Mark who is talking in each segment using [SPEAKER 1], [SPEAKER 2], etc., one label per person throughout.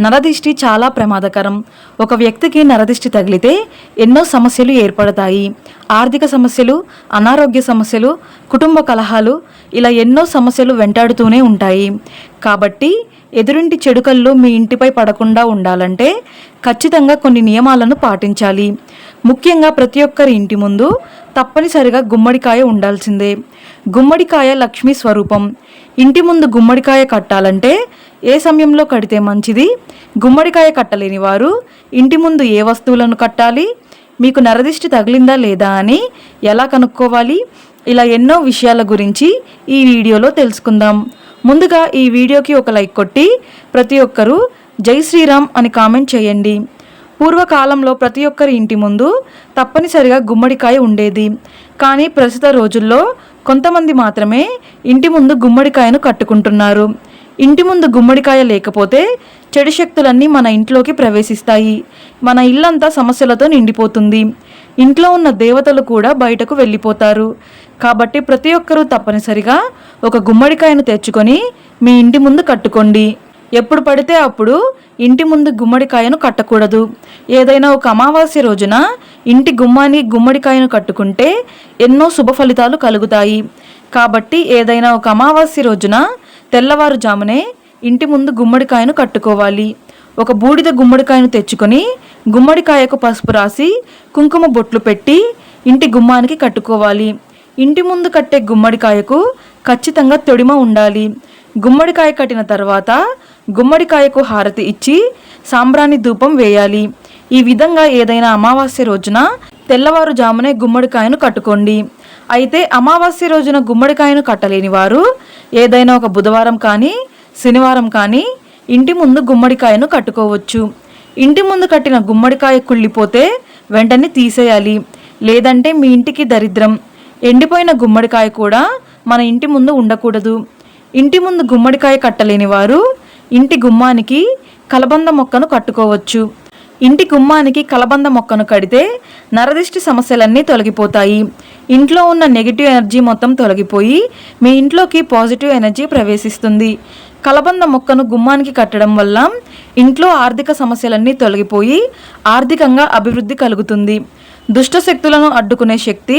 [SPEAKER 1] నరదిష్టి చాలా ప్రమాదకరం. ఒక వ్యక్తికి నరదిష్టి తగిలితే ఎన్నో సమస్యలు ఏర్పడతాయి. ఆర్థిక సమస్యలు అనారోగ్య సమస్యలు కుటుంబ కలహాలు ఇలా ఎన్నో సమస్యలు వెంటాడుతూనే ఉంటాయి. కాబట్టి ఎదురింటి చెడుకళ్ళు మీ ఇంటిపై పడకుండా ఉండాలంటే ఖచ్చితంగా కొన్ని నియమాలను పాటించాలి. ముఖ్యంగా ప్రతి ఒక్కరి ఇంటి ముందు తప్పనిసరిగా గుమ్మడికాయ ఉండాల్సిందే. గుమ్మడికాయ లక్ష్మీ స్వరూపం. ఇంటి ముందు గుమ్మడికాయ కట్టాలంటే ఏ సమయంలో కడితే మంచిది? గుమ్మడికాయ కట్టలేని వారు ఇంటి ముందు ఏ వస్తువులను కట్టాలి? మీకు నరదిష్టి తగిలిందా లేదా అని ఎలా కనుక్కోవాలి? ఇలా ఎన్నో విషయాల గురించి ఈ వీడియోలో తెలుసుకుందాం. ముందుగా ఈ వీడియోకి ఒక లైక్ కొట్టి ప్రతి ఒక్కరూ జై శ్రీరామ్ అని కామెంట్ చేయండి. పూర్వకాలంలో ప్రతి ఒక్కరి ఇంటి ముందు తప్పనిసరిగా గుమ్మడికాయ ఉండేది. కానీ ప్రస్తుత రోజుల్లో కొంతమంది మాత్రమే ఇంటి ముందు గుమ్మడికాయను కట్టుకుంటున్నారు. ఇంటి ముందు గుమ్మడికాయ లేకపోతే చెడు శక్తులన్నీ మన ఇంట్లోకి ప్రవేశిస్తాయి. మన ఇల్లంతా సమస్యలతో నిండిపోతుంది. ఇంట్లో ఉన్న దేవతలు కూడా బయటకు వెళ్ళిపోతారు. కాబట్టి ప్రతి ఒక్కరూ తప్పనిసరిగా ఒక గుమ్మడికాయను తెచ్చుకొని మీ ఇంటి ముందు కట్టుకోండి. ఎప్పుడు పడితే అప్పుడు ఇంటి ముందు గుమ్మడికాయను కట్టకూడదు. ఏదైనా ఒక అమావాస్య రోజున ఇంటి గుమ్మాన్ని గుమ్మడికాయను కట్టుకుంటే ఎన్నో శుభ ఫలితాలు కలుగుతాయి. కాబట్టి ఏదైనా ఒక అమావాస్య రోజున తెల్లవారుజామునే ఇంటి ముందు గుమ్మడికాయను కట్టుకోవాలి. ఒక బూడిద గుమ్మడికాయను తెచ్చుకొని గుమ్మడికాయకు పసుపు రాసి కుంకుమ బొట్లు పెట్టి ఇంటి గుమ్మానికి కట్టుకోవాలి. ఇంటి ముందు కట్టే గుమ్మడికాయకు ఖచ్చితంగా తొడిమ ఉండాలి. గుమ్మడికాయ కట్టిన తర్వాత గుమ్మడికాయకు హారతి ఇచ్చి సాంబ్రాణి ధూపం వేయాలి. ఈ విధంగా ఏదైనా అమావాస్య రోజున తెల్లవారుజామునే గుమ్మడికాయను కట్టుకోండి. అయితే అమావాస్య రోజున గుమ్మడికాయను కట్టలేని వారు ఏదైనా ఒక బుధవారం కానీ శనివారం కానీ ఇంటి ముందు గుమ్మడికాయను కట్టుకోవచ్చు. ఇంటి ముందు కట్టిన గుమ్మడికాయ కుళ్ళిపోతే వెంటనే తీసేయాలి. లేదంటే మీ ఇంటికి దరిద్రం. ఎండిపోయిన గుమ్మడికాయ కూడా మన ఇంటి ముందు ఉండకూడదు. ఇంటి ముందు గుమ్మడికాయ కట్టలేని వారు ఇంటి గుమ్మానికి కలబంద మొక్కను కట్టుకోవచ్చు. ఇంటి గుమ్మానికి కలబంద మొక్కను కడితే నరదిష్టి సమస్యలన్నీ తొలగిపోతాయి. ఇంట్లో ఉన్న నెగిటివ్ ఎనర్జీ మొత్తం తొలగిపోయి మీ ఇంట్లోకి పాజిటివ్ ఎనర్జీ ప్రవేశిస్తుంది. కలబంద మొక్కను గుమ్మానికి కట్టడం వల్ల ఇంట్లో ఆర్థిక సమస్యలన్నీ తొలగిపోయి ఆర్థికంగా అభివృద్ధి కలుగుతుంది. దుష్ట శక్తులను అడ్డుకునే శక్తి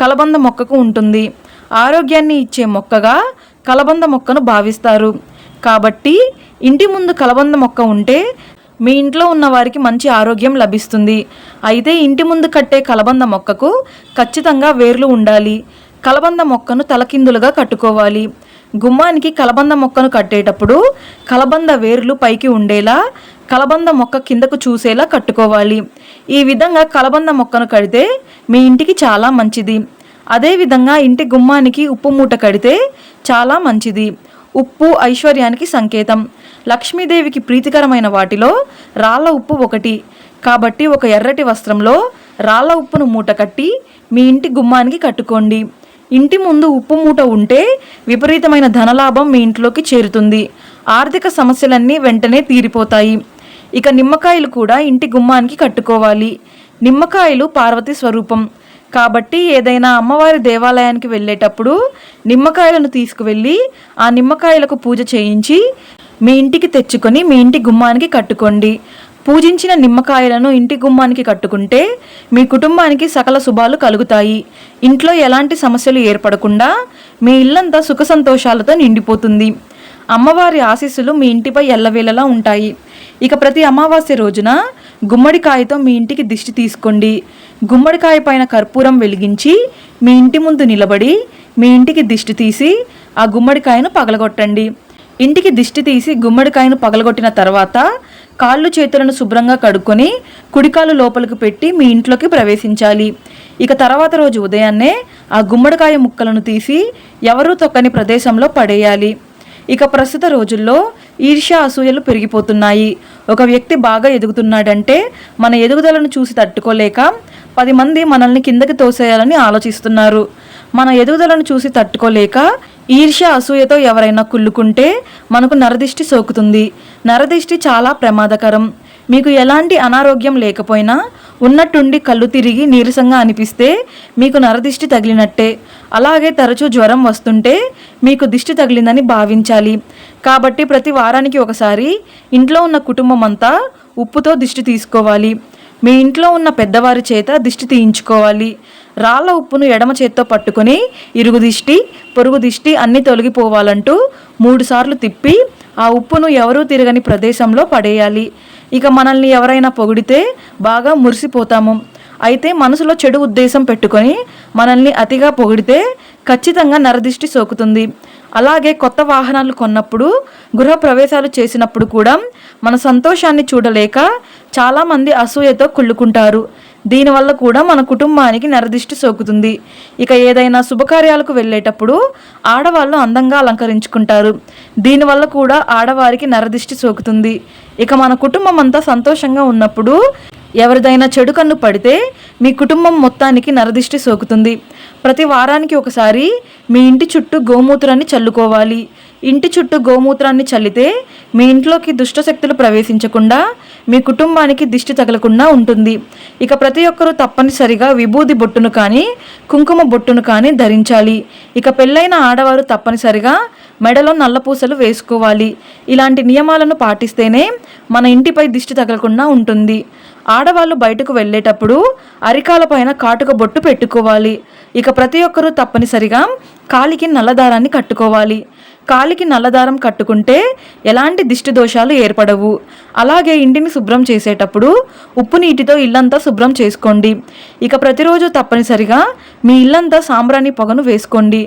[SPEAKER 1] కలబంద మొక్కకు ఉంటుంది. ఆరోగ్యాన్ని ఇచ్చే మొక్కగా కలబంద మొక్కను భావిస్తారు. కాబట్టి ఇంటి ముందు కలబంద మొక్క ఉంటే మీ ఇంట్లో ఉన్న వారికి మంచి ఆరోగ్యం లభిస్తుంది. అయితే ఇంటి ముందు కట్టే కలబంద మొక్కకు ఖచ్చితంగా వేర్లు ఉండాలి. కలబంద మొక్కను తలకిందులుగా కట్టుకోవాలి. గుమ్మానికి కలబంద మొక్కను కట్టేటప్పుడు కలబంద వేర్లు పైకి ఉండేలా కలబంద మొక్క కిందకు చూసేలా కట్టుకోవాలి. ఈ విధంగా కలబంద మొక్కను కడితే మీ ఇంటికి చాలా మంచిది. అదేవిధంగా ఇంటి గుమ్మానికి ఉప్పు మూట కడితే చాలా మంచిది. ఉప్పు ఐశ్వర్యానికి సంకేతం. లక్ష్మీదేవికి ప్రీతికరమైన వాటిలో రాళ్ళ ఉప్పు ఒకటి. కాబట్టి ఒక ఎర్రటి వస్త్రంలో రాళ్ళ ఉప్పును మూట కట్టి మీ ఇంటి గుమ్మానికి కట్టుకోండి. ఇంటి ముందు ఉప్పు మూట ఉంటే విపరీతమైన ధనలాభం మీ ఇంట్లోకి చేరుతుంది. ఆర్థిక సమస్యలన్నీ వెంటనే తీరిపోతాయి. ఇక నిమ్మకాయలు కూడా ఇంటి గుమ్మానికి కట్టుకోవాలి. నిమ్మకాయలు పార్వతి స్వరూపం. కాబట్టి ఏదైనా అమ్మవారి దేవాలయానికి వెళ్ళేటప్పుడు నిమ్మకాయలను తీసుకువెళ్ళి ఆ నిమ్మకాయలకు పూజ చేయించి మీ ఇంటికి తెచ్చుకొని మీ ఇంటి గుమ్మానికి కట్టుకోండి. పూజించిన నిమ్మకాయలను ఇంటి గుమ్మానికి కట్టుకుంటే మీ కుటుంబానికి సకల శుభాలు కలుగుతాయి. ఇంట్లో ఎలాంటి సమస్యలు ఏర్పడకుండా మీ ఇల్లంతా సుఖ సంతోషాలతో నిండిపోతుంది. అమ్మవారి ఆశీస్సులు మీ ఇంటిపై ఎల్లవేళలా ఉంటాయి. ఇక ప్రతి అమావాస్య రోజున గుమ్మడికాయతో మీ ఇంటికి దిష్టి తీసుకోండి. గుమ్మడికాయ పైన కర్పూరం వెలిగించి మీ ఇంటి ముందు నిలబడి మీ ఇంటికి దిష్టి తీసి ఆ గుమ్మడికాయను పగలగొట్టండి. ఇంటికి దిష్టి తీసి గుమ్మడికాయను పగలగొట్టిన తర్వాత కాళ్ళు చేతులను శుభ్రంగా కడుక్కొని కుడికాలు లోపలికి పెట్టి మీ ఇంట్లోకి ప్రవేశించాలి. ఇక తర్వాత రోజు ఉదయాన్నే ఆ గుమ్మడికాయ ముక్కలను తీసి ఎవరూ తొక్కని ప్రదేశంలో పడేయాలి. ఇక ప్రస్తుత రోజుల్లో ఈర్ష్య అసూయలు పెరిగిపోతున్నాయి. ఒక వ్యక్తి బాగా ఎదుగుతున్నాడంటే మన ఎదుగుదలను చూసి తట్టుకోలేక పది మంది మనల్ని కిందకి తోసేయాలని ఆలోచిస్తున్నారు. మన ఎదుగుదలను చూసి తట్టుకోలేక ఈర్ష్య అసూయతో ఎవరైనా కుళ్ళుకుంటే మనకు నరదిష్టి సోకుతుంది. నరదిష్టి చాలా ప్రమాదకరం. మీకు ఎలాంటి అనారోగ్యం లేకపోయినా ఉన్నట్టుండి కళ్ళు తిరిగి నీరసంగా అనిపిస్తే మీకు నరదిష్టి తగిలినట్టే. అలాగే తరచూ జ్వరం వస్తుంటే మీకు దిష్టి తగిలిందని భావించాలి. కాబట్టి ప్రతి వారానికి ఒకసారి ఇంట్లో ఉన్న కుటుంబం అంతా ఉప్పుతో దిష్టి తీసుకోవాలి. మీ ఇంట్లో ఉన్న పెద్దవారి చేత దిష్టి తీయించుకోవాలి. రాళ్ళ ఉప్పును ఎడమ చేత్తో పట్టుకొని ఇరుగు దిష్టి పొరుగు దిష్టి అన్నీ తొలగిపోవాలంటూ మూడుసార్లు తిప్పి ఆ ఉప్పును ఎవరూ తిరగని ప్రదేశంలో పడేయాలి. ఇక మనల్ని ఎవరైనా పొగిడితే బాగా మురిసిపోతాము. అయితే మనసులో చెడు ఉద్దేశం పెట్టుకొని మనల్ని అతిగా పొగిడితే ఖచ్చితంగా నరదిష్టి సోకుతుంది. అలాగే కొత్త వాహనాలు కొన్నప్పుడు గృహ ప్రవేశాలు చేసినప్పుడు కూడా మన సంతోషాన్ని చూడలేక చాలామంది అసూయతో కుళ్ళుకుంటారు. దీనివల్ల కూడా మన కుటుంబానికి నరదిష్టి సోకుతుంది. ఇక ఏదైనా శుభకార్యాలకు వెళ్ళేటప్పుడు ఆడవాళ్ళు అందంగా అలంకరించుకుంటారు. దీనివల్ల కూడా ఆడవారికి నరదిష్టి సోకుతుంది. ఇక మన కుటుంబం అంతా సంతోషంగా ఉన్నప్పుడు ఎవరిదైనా చెడు కన్ను పడితే మీ కుటుంబం మొత్తానికి నరదిష్టి సోకుతుంది. ప్రతి వారానికి ఒకసారి మీ ఇంటి చుట్టూ గోమూత్రాన్ని చల్లుకోవాలి. ఇంటి చుట్టూ గోమూత్రాన్ని చల్లితే మీ ఇంట్లోకి దుష్టశక్తులు ప్రవేశించకుండా మీ కుటుంబానికి దిష్టి తగలకుండా ఉంటుంది. ఇక ప్రతి ఒక్కరూ తప్పనిసరిగా విభూది బొట్టును కానీ కుంకుమ బొట్టును కానీ ధరించాలి. ఇక పెళ్ళైన ఆడవారు తప్పనిసరిగా మెడలో నల్లపూసలు వేసుకోవాలి. ఇలాంటి నియమాలను పాటిస్తేనే మన ఇంటిపై దిష్టి తగలకుండా ఉంటుంది. ఆడవాళ్ళు బయటకు వెళ్ళేటప్పుడు అరికాల పైన కాటుక బొట్టు పెట్టుకోవాలి. ఇక ప్రతి ఒక్కరూ తప్పనిసరిగా కాలికి నల్లదారాన్ని కట్టుకోవాలి. కాలికి నల్లదారం కట్టుకుంటే ఎలాంటి దిష్టి దోషాలు ఏర్పడవు. అలాగే ఇంటిని శుభ్రం చేసేటప్పుడు ఉప్పు నీటితో ఇల్లంతా శుభ్రం చేసుకోండి. ఇక ప్రతిరోజు తప్పనిసరిగా మీ ఇల్లంతా సాంబ్రాణి పొగను వేసుకోండి.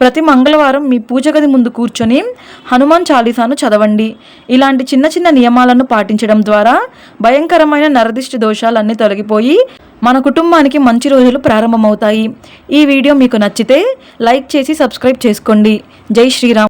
[SPEAKER 1] ప్రతి మంగళవారం మీ పూజ గది ముందు కూర్చొని హనుమాన్ చాలీసాను చదవండి. ఇలాంటి చిన్న చిన్న నియమాలను పాటించడం ద్వారా భయంకరమైన నరదిష్టి దోషాలన్నీ తొలగిపోయి మన కుటుంబానికి మంచి రోజులు ప్రారంభమవుతాయి. ఈ వీడియో మీకు నచ్చితే లైక్ చేసి సబ్స్క్రైబ్ చేసుకోండి. జై శ్రీరామ్.